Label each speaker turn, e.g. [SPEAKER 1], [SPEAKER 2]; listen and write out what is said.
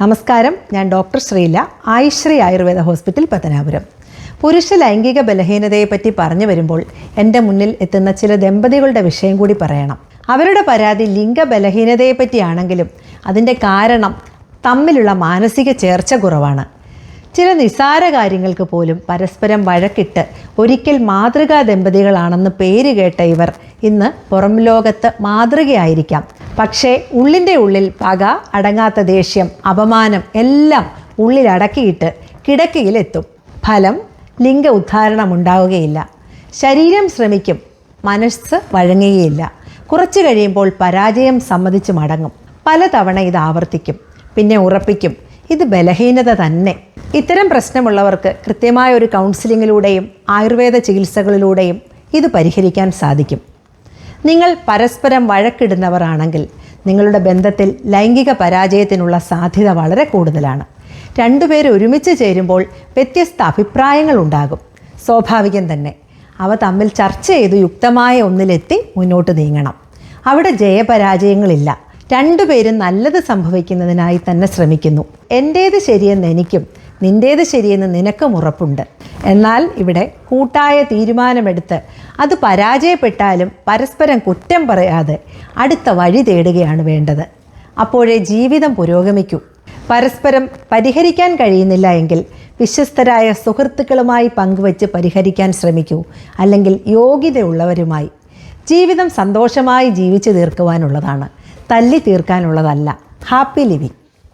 [SPEAKER 1] നമസ്കാരം. ഞാൻ doctor Sreela Ayushree Ayurveda hospital Pathanapuram. പുരുഷ ലൈംഗിക ബലഹീനതയെപ്പറ്റി പറഞ്ഞു വരുമ്പോൾ എന്റെ മുന്നിൽ എത്തുന്ന ചില ദമ്പതികളുടെ വിഷയം കൂടി പറയണം. അവരുടെ പരാതി ലിംഗ ബലഹീനതയെപ്പറ്റിയാണെങ്കിലും അതിന്റെ കാരണം തമ്മിലുള്ള മാനസിക ചേർച്ച കുറവാണ്. ചില നിസാര കാര്യങ്ങൾക്ക് പോലും പരസ്പരം വഴക്കിട്ട് ഒരിക്കൽ മാതൃകാ ദമ്പതികളാണെന്ന് പേര് കേട്ട ഇവർ ഇന്ന് പുറം ലോകത്ത് മാതൃകയായിരിക്കാം. പക്ഷേ ഉള്ളിന്റെ ഉള്ളിൽ പക അടങ്ങാത്ത ദേഷ്യം അപമാനം എല്ലാം ഉള്ളിലടക്കിയിട്ട് കിടക്കയിലെത്തും. ഫലം ലിംഗ ഉദ്ധാരണം ഉണ്ടാവുകയില്ല. ശരീരം ശ്രമിക്കും മനസ്സ് വഴങ്ങുകയില്ല. കുറച്ചു കഴിയുമ്പോൾ പരാജയം സമ്മതിച്ച് മടങ്ങും. പലതവണ ഇത് ആവർത്തിക്കും പിന്നെ ഉറപ്പിക്കും. ഇത് ബലഹീനത തന്നെ. ഇത്തരം പ്രശ്നമുള്ളവർക്ക് കൃത്യമായ ഒരു കൗൺസിലിങ്ങിലൂടെയും ആയുർവേദ ചികിത്സകളിലൂടെയും ഇത് പരിഹരിക്കാൻ സാധിക്കും. നിങ്ങൾ പരസ്പരം വഴക്കിടുന്നവരാണെങ്കിൽ നിങ്ങളുടെ ബന്ധത്തിൽ ലൈംഗിക പരാജയത്തിനുള്ള സാധ്യത വളരെ കൂടുതലാണ്. രണ്ടുപേർ ഒരുമിച്ച് ചേരുമ്പോൾ വ്യത്യസ്ത അഭിപ്രായങ്ങൾ ഉണ്ടാകും. സ്വാഭാവികം തന്നെ അവ തമ്മിൽ ചർച്ച ചെയ്ത് യുക്തമായ ഒന്നിലെത്തി മുന്നോട്ട് നീങ്ങണം. അവിടെ ജയപരാജയങ്ങളില്ല. രണ്ടുപേരും നല്ലത് സംഭവിക്കുന്നതിനായി തന്നെ ശ്രമിക്കുന്നു. എന്റേത് ശരിയെന്ന് എനിക്കും നിന്റേത് ശരിയെന്ന് നിനക്കും ഉറപ്പുണ്ട്. എന്നാൽ ഇവിടെ കൂട്ടായ തീരുമാനമെടുത്ത് അത് പരാജയപ്പെട്ടാലും പരസ്പരം കുറ്റം പറയാതെ അടുത്ത വഴി തേടുകയാണ് വേണ്ടത്. അപ്പോഴേ ജീവിതം പുരോഗമിക്കൂ. പരസ്പരം പരിഹരിക്കാൻ കഴിയുന്നില്ല എങ്കിൽ വിശ്വസ്തരായ സുഹൃത്തുക്കളുമായി പങ്കുവച്ച് പരിഹരിക്കാൻ ശ്രമിക്കൂ. അല്ലെങ്കിൽ യോഗ്യതയുള്ളവരുമായി. ജീവിതം സന്തോഷമായി ജീവിച്ചു തീർക്കുവാനുള്ളതാണ്. തല്ലി തീർക്കാനുള്ളതല്ല. Happy living.